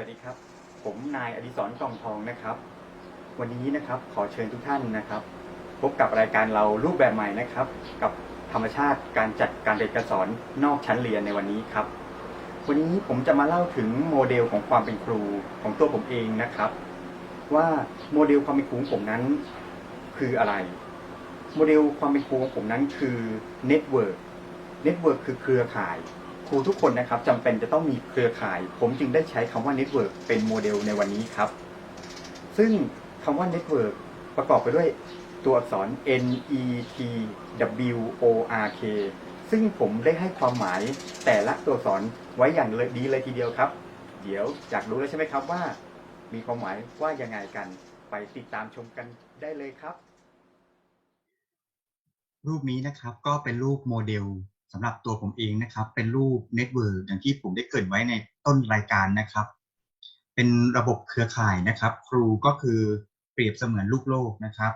วัสดีครับ ผมนายอดิศรกองทองนะครับ วันนี้นะครับขอเชิญทุกท่านนะครับ พบกับรายการเรารูปแบบใหม่นะครับ กับธรรมชาติการจัดการเรียนการสอนนอกชั้นเรียนในวันนี้ครับ วันนี้ผมจะมาเล่าถึงโมเดลของความเป็นครูของตัวผมเองนะครับ ว่าโมเดลความเป็นครูของผมนั้นคืออะไร โมเดลความเป็นครูของผมนั้นคือเน็ตเวิร์กเน็ตเวิร์กคือเครือข่าย ครูทุกคนนะครับจำเป็นจะต้องมีเครือข่าย ผมจึงได้ใช้คำว่าเน็ตเวิร์กเป็นโมเดลในวันนี้ครับ ซึ่งคำว่าเน็ตเวิร์กประกอบไปด้วยตัวอักษร N E T W O R K ซึ่งผมได้ให้ความหมายแต่ละตัวอักษรไว้อย่างดีเลยทีเดียวครับ เดี๋ยวอยากรู้แล้วใช่ไหมครับว่า มีความหมายว่ายังไงกันไปติดตามชมกันได้เลยครับ รูปนี้นะครับก็เป็นรูปโมเดล สำหรับตัวผมเองนะครับ เป็นรูปเน็ตเวิร์กอย่างที่ผมได้เกริดไว้ในต้นรายการนะครับ เป็นระบบเครือข่ายนะครับ ครูก็คือเปรียบเสมือนลูกโลกนะครับ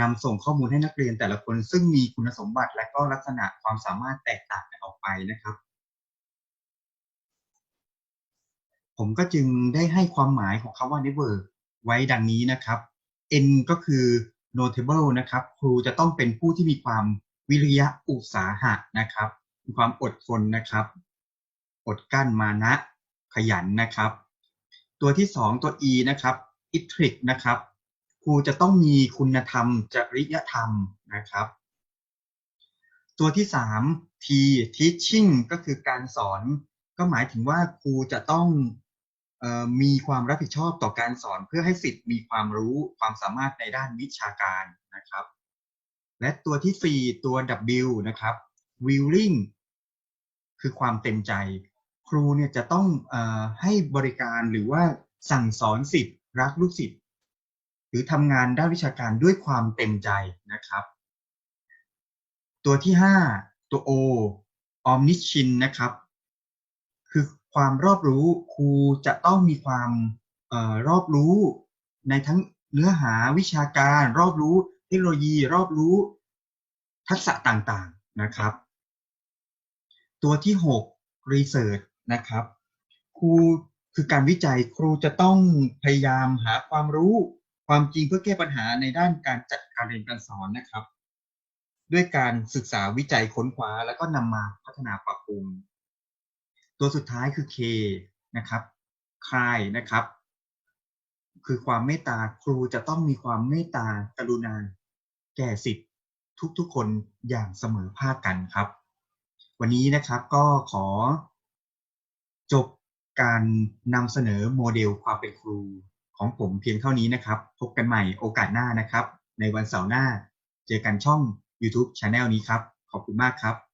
นำส่งข้อมูลให้นักเรียนแต่ละคนซึ่งมีคุณสมบัติและก็ลักษณะความสามารถแตกต่างกันออกไปนะครับ ผมก็จึงได้ให้ความหมายของคำว่า network ไว้ดังนี้นะครับ N ก็คือ notable นะครับ ครูจะต้องเป็นผู้ที่มีความ วิริยะอุตสาหะนะครับมีความอดทนนะครับ อดกั้นมานะ ขยันนะครับ ตัวที่สองตัว E นะครับ itric นะครับครูจะต้องมีคุณธรรม จริยธรรมนะครับ ตัวที่สาม T teaching ก็คือการสอน ก็หมายถึงว่าครูจะต้องออมีความรับผิดชอบต่อการสอนเพื่อให้สิทธิ์มีความรู้ความสามารถในด้านวิชาการนะครับ และตัวที่ 4 ตัว W นะครับ willing คือความเต็มใจ ครูเนี่ยจะต้องอให้บริการหรือว่าสั่งสอนสิทธิ์รักลูกศิษย์หรือทำงานด้านวิชาการด้วยความเต็มใจนะครับ ตัวที่ 5 ตัว O omniscient นะครับ คือความรอบรู้ครูจะต้องมีความออรอบรู้ในทั้งเนื้อหาวิชาการรอบรู้ เทคโนโลยีรอบรู้ ทักษะต่างๆนะครับ ตัวที่6 research นะครับ ครูคือการวิจัยครูจะต้องพยายามหาความรู้ความจริงเพื่อแก้ปัญหาในด้านการจัดการเรียนการสอนนะครับ ด้วยการศึกษาวิจัยค้นคว้า แล้วก็นำมาพัฒนาปรับปรุง ตัวสุดท้ายคือ K นะครับคลายนะครับ คือความเมตตาครูจะต้องมีความเมตตากรุณา แก่สิทธิ์ทุกๆคนอย่างเสมอภาคกันครับ วันนี้นะครับก็ขอจบการนำเสนอโมเดลความเป็นครูของผมเพียงเท่านี้นะครับ พบกันใหม่โอกาสหน้านะครับ ในวันเสาร์หน้า เจอกันช่อง YouTube Channel นี้ครับ ขอบคุณมากครับ